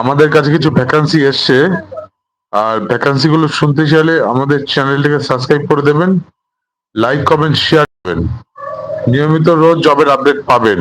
আমাদের কাছে কিছু ভ্যাকান্সি এসছে। আর ভ্যাকান্সি গুলো শুনতে চাইলে আমাদের চ্যানেলটিকে সাবস্ক্রাইব করে দেবেন লাইক কমেন্ট শেয়ার করবেন। নিয়মিত রোজ জবের আপডেট পাবেন।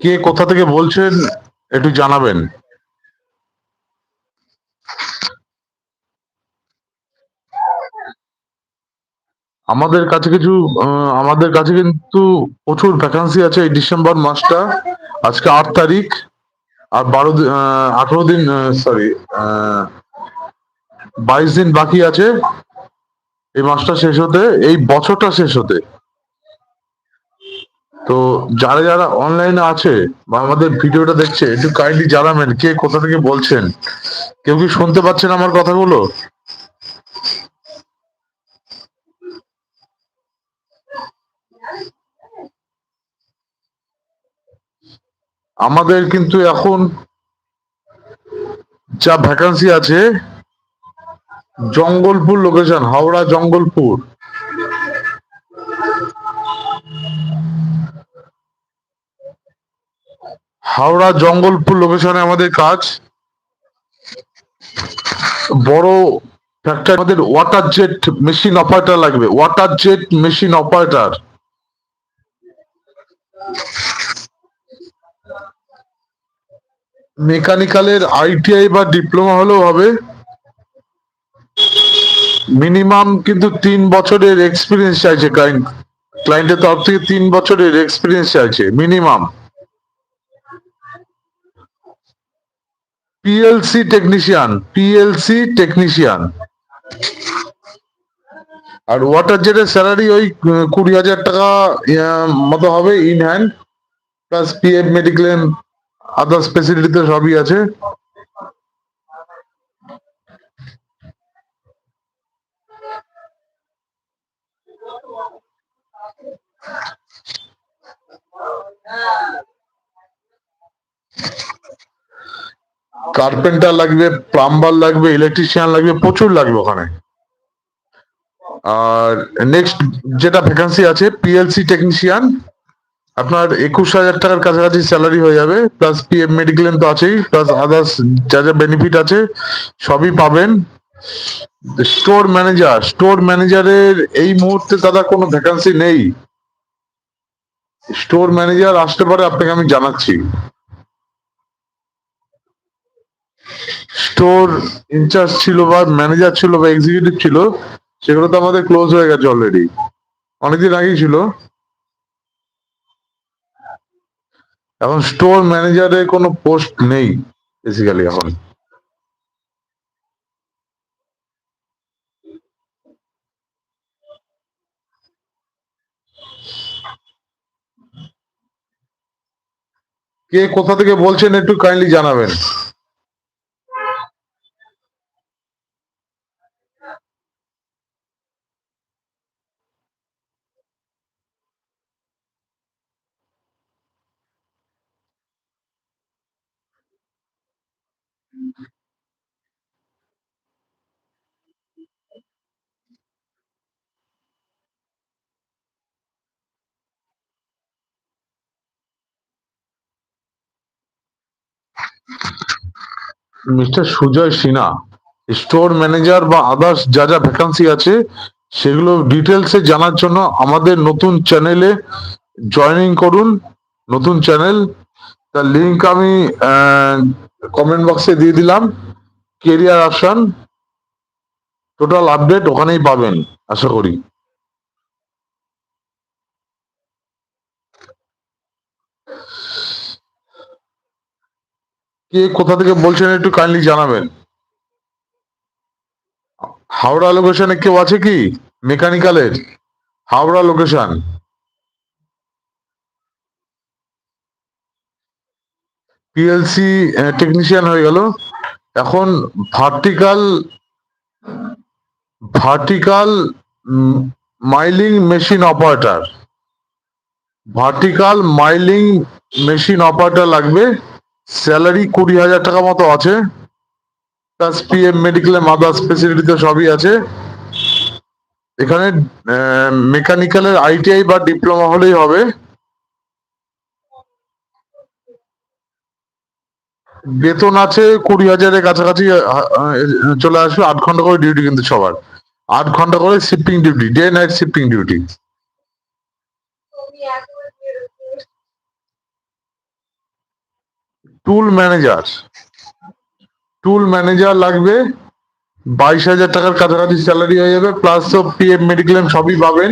কে কোথা থেকে বলছেন, একটু জানাবেন। আমাদের কাছে কিছু আমাদের কাছে কিন্তু প্রচুর ভ্যাকান্সি আছে এই ডিসেম্বর মাসটা। আজকে আট তারিখ আর বারো আঠারো দিন সরি বাইশ দিন বাকি আছে। এই মাসটা শেষ হতে, এই বছরটা শেষ হতে। তো যারা যারা অনলাইনে আছে বা আমাদের ভিডিওটা দেখছে, একটু কাইন্ডলি জানাবেন, কে কোথা থেকে বলছেন? কেউ কি শুনতে পাচ্ছেন আমার কথাগুলো? আমাদের কিন্তু এখন যা ভ্যাকান্সি আছে, জঙ্গলপুর লোকেশন হাওড়া জঙ্গলপুর। হাওড়া জঙ্গলপুর লোকেশনে আমাদের কাজ। বড় ফ্যাক্টরি আমাদের ওয়াটার জেট মেশিন অপারেটর লাগবে। ওয়াটার জেট মেশিন অপারেটর মেকানিক্যালের আইটিআই বা ডিপ্লোমা হলেও হবে। মিনিমাম কিন্তু তিন বছরের এক্সপিরিয়েন্স চাইছে ক্লায়েন্ট ক্লায়েন্টের তরফ থেকে তিন বছরের এক্সপিরিয়েন্স চাইছে minimum PLC technician PLC technician আর ওয়াটার জেটের স্যালারি ওই কুড়ি হাজার টাকা মতো হবে in hand plus PF mediclaim others facility তো সবই আছে। কার্পেন্টার লাগবে প্লাম্বার লাগবে ইলেকট্রিশিয়ান লাগবে, প্রচুর লাগবে ওখানে। আর নেক্সট যেটা ভ্যাকান্সি আছে পিএলসি টেকনিশিয়ান আপনার একুশ হাজার টাকার কাছাকাছি স্যালারি হয়ে যাবে প্লাস পিএফ মেডিক্লেম তো আছেই প্লাস আদার্স যা যা বেনিফিট আছে, সবই পাবেন। স্টোর ম্যানেজার স্টোর ম্যানেজারের এই মুহূর্তে দাদা কোনো ভ্যাকান্সি নেই। স্টোর ম্যানেজার আসতে পারে, আপনাকে আমি জানাচ্ছি। স্টোর ইনচার্জ ছিল বা ম্যানেজার ছিল বা এক্সিকিউটিভ ছিল, সেগুলো তো আমাদের ক্লোজ হয়ে গেছে অলরেডি অনেকদিন আগেই ছিল। এখন স্টোর ম্যানেজারের কোনো পোস্ট নেই বেসিক্যালি এখন। কে কোথা থেকে বলছেন একটু কাইন্ডলি জানাবেন। Mister Sujoy Sinha store manager বা আদার্স যা যা ভ্যাকান্সি আছে, সেগুলো ডিটেলসে জানার জন্য আমাদের নতুন চ্যানেলে জয়েনিং করুন, নতুন চ্যানেল তার লিংক আমি কমেন্ট বক্সে দিয়ে দিলাম। কেরিয়ার অপশন টোটাল আপডেট ওখানেই পাবেন, আশা করি। কে কোথা থেকে বলছেন একটু কাইন্ডলি জানাবেন। হাওড়া লোকেশনে কেউ আছে কি? মেকানিক্যালের? হাওড়া লোকেশন পিএলসি টেকনিশিয়ান হয়ে গেল। এখন vertical vertical milling machine operator vertical milling machine operator লাগবে। স্যালারি কুড়ি হাজার টাকা মতো আছে। প্লাস পিএম মেডিকেলে মাদার স্পেশালিটিতে সবই আছে। এখানে মেকানিক্যালের আইটিআই বা ডিপ্লোমা হলেই হবে। বেতন আছে কুড়ি হাজারের কাছাকাছি চলে আসবে। আট ঘণ্টা করে ডিউটি কিন্তু সবার। আট ঘণ্টা করে shifting duty day night shifting duty tool manager tool manager লাগবে, বাইশ হাজার টাকার কাছাকাছি স্যালারি হয়ে যাবে প্লাস তো পিএফ মেডিক্লেম সবই পাবেন।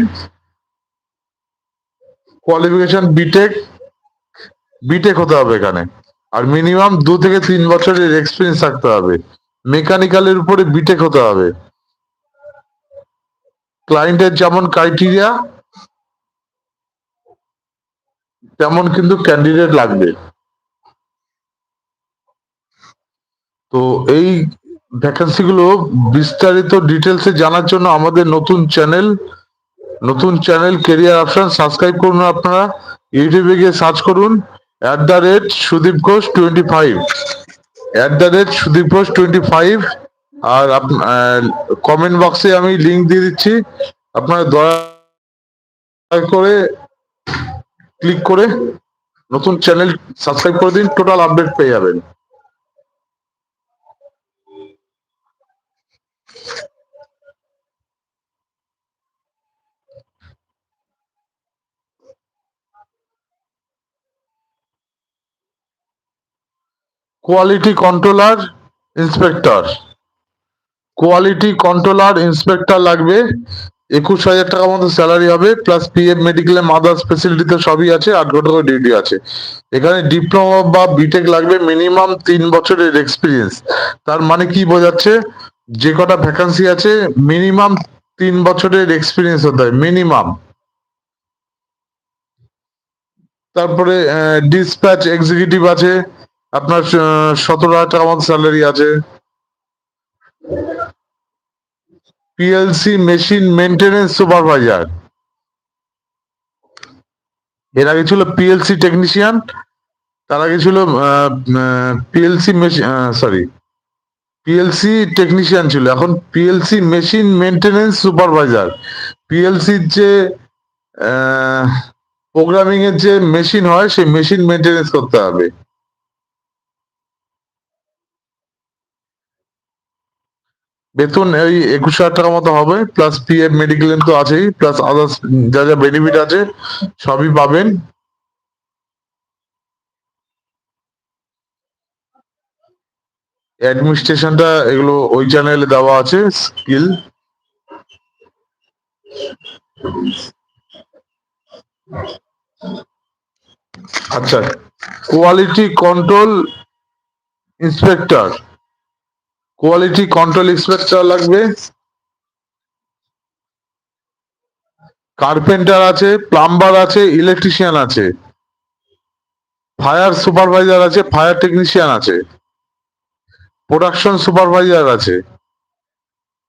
কোয়ালিফিকেশন বিটেক বিটেক হতে হবে এখানে। আর মিনিমাম দু থেকে তিন বছরের এক্সপিরিয়েন্স থাকতে হবে। মেকানিক্যালের উপরে বিটেক হতে হবে। ক্লায়েন্টের যেমন ক্রাইটেরিয়া তেমন কিন্তু ক্যান্ডিডেট লাগবে। তো এই ভ্যাকেন্সি গুলো বিস্তারিত ডিটেলসে জানার জন্য আমাদের নতুন চ্যানেল নতুন চ্যানেল কেরিয়ার অপশন সাবস্ক্রাইব করুন আপনারা। ইউটিউবে গিয়ে সার্চ করুন at the rate Sudip Ghosh twenty five at the rate Sudip Ghosh twenty five R comment বক্সে আমি লিংক দিয়ে দিচ্ছি। আপনারা দয়া করে ক্লিক করে নতুন চ্যানেল সাবস্ক্রাইব করে দিন টোটাল আপডেট পেয়ে যাবেন। Quality controller inspector quality controller inspector লাগবে। একুশ হাজার টাকা মতো স্যালারি হবে প্লাস পিএফ মেডিকেল মাদার স্পেশালিটিতে সবই আছে আট ঘণ্টা ডিউটি আছে। এখানে ডিপ্লোমা বা বিটেক লাগবে মিনিমাম তিন বছরের এক্সপিরিয়েন্স তার মানে কি বোঝাচ্ছে? যে কটা ভ্যাকান্সি আছে মিনিমাম তিন বছরের এক্সপিরিয়েন্স হতে হয় মিনিমাম তারপরে ডিসপ্যাচ এক্সিকিউটিভ আছে আপনার সতেরো হাজার টাকা মতো স্যালারি আছে। পিএলসি মেশিন মেনটেনেন্স সুপারভাইজার এর আগে ছিল পিএলসি টেকনিশিয়ান তার আগে ছিল পিএলসি সরি পিএলসি টেকনিশিয়ান ছিল। এখন পিএলসি মেশিন মেনটেনেন্স সুপারভাইজার পিএলসির যে প্রোগ্রামিং এর যে মেশিন হয়, সেই মেশিন মেনটেনেন্স করতে হবে। বেতন এই একুশ হাজার টাকা মতো হবে প্লাস পিএফ মেডিকেল তো আছেই প্লাস আদার্স যা যা বেনিফিট আছে, সবই পাবেন। অ্যাডমিনিস্ট্রেশনটা এগুলো ওই চ্যানেলে দেওয়া আছে স্কিল আচ্ছা quality control inspector quality control inspector লাগবে। কার্পেন্টার আছে প্লাম্বার আছে ইলেকট্রিশিয়ান আছে। ফায়ার সুপারভাইজার আছে ফায়ার টেকনিশিয়ান আছে। প্রোডাকশন সুপারভাইজার আছে।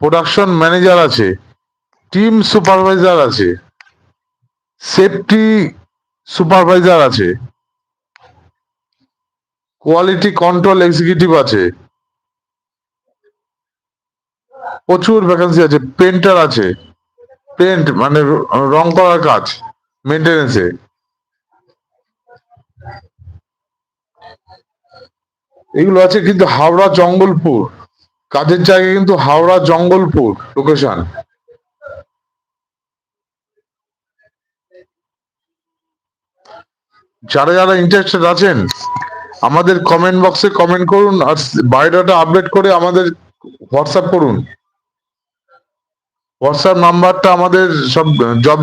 প্রোডাকশন ম্যানেজার আছে। টিম সুপারভাইজার আছে। সেফটি সুপারভাইজার আছে। কোয়ালিটি কন্ট্রোল এক্সিকিউটিভ আছে। প্রচুর ভ্যাকেন্সি আছে পেন্টার আছে। পেন্ট মানে র- করার কাজ মেনটেনেন্সে এগুলো আছে কিন্তু হাওড়া জঙ্গলপুর। কাজের জায়গা কিন্তু হাওড়া জঙ্গলপুর লোকেশন যারা যারা ইন্টারেস্টেড আছেন, আমাদের কমেন্ট বক্সে কমেন্ট করুন আর বায়োডাটা আপডেট করে আমাদের হোয়াটসঅ্যাপ করুন। হোয়াটসঅ্যাপ নাম্বারটা আমাদের সব জব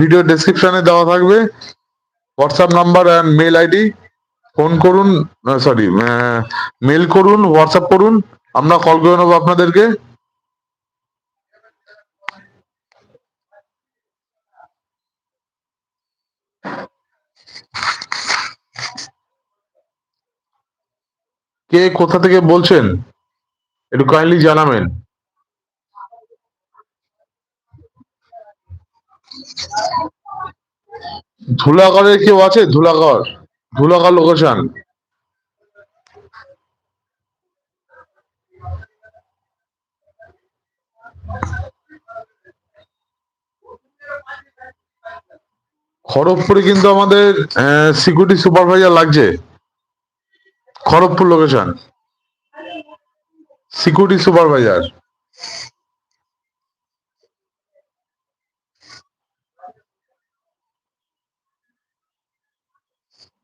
ভিডিও ডেসক্রিপশনে দেওয়া থাকবে। WhatsApp number and mail ID phone করুন সরি মেল করুন হোয়াটসঅ্যাপ করুন, আমরা কল করে নেব আপনাদেরকে। কে কোথা থেকে বলছেন? একটু কাইন্ডলি জানাবেন। ধুলাগড়ে কেউ আছে? ধুলাগড় ধুলাগড় লোকেশন খড়গপুরে কিন্তু আমাদের সিকিউরিটি সুপারভাইজার লাগছে। খড়গপুর লোকেশন সিকিউরিটি সুপারভাইজার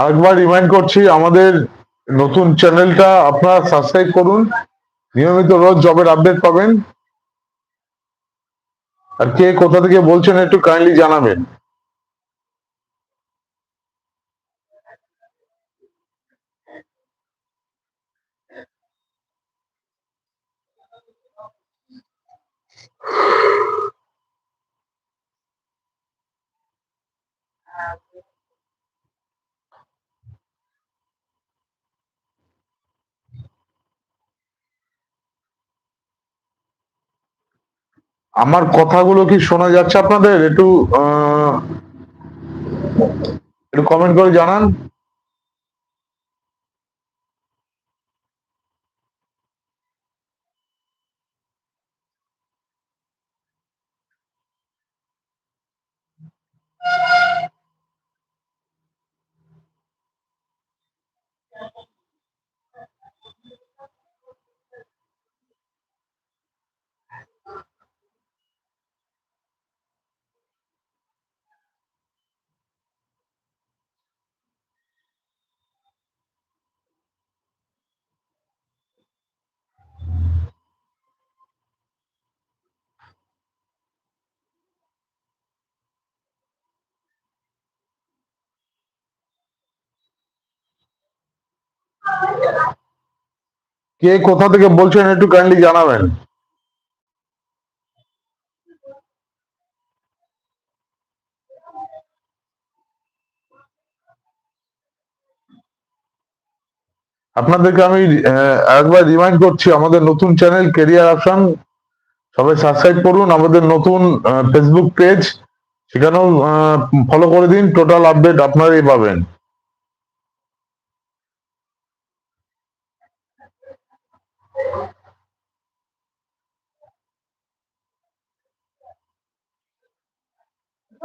আরেকবার রিমাইন্ড করছি, আমাদের নতুন চ্যানেলটা আপনারা সাবস্ক্রাইব করুন। নিয়মিত রোজ জবের আপডেট পাবেন। আর কে কোথা থেকে বলছেন একটু কাইন্ডলি জানাবেন। আমার কথাগুলো কি শোনা যাচ্ছে আপনাদের? একটু আহ, একটু কমেন্ট করে জানান। কে কোথা থেকে বলছেন একটু কাইন্ডলি জানাবেন। আপনাদেরকে আমি একবার রিমাইন্ড করছি, আমাদের নতুন চ্যানেল কেরিয়ার অপশন সবাই সাবস্ক্রাইব করুন। আমাদের নতুন ফেসবুক পেজ সেখানেও ফলো করে দিন টোটাল আপডেট আপনারাই পাবেন।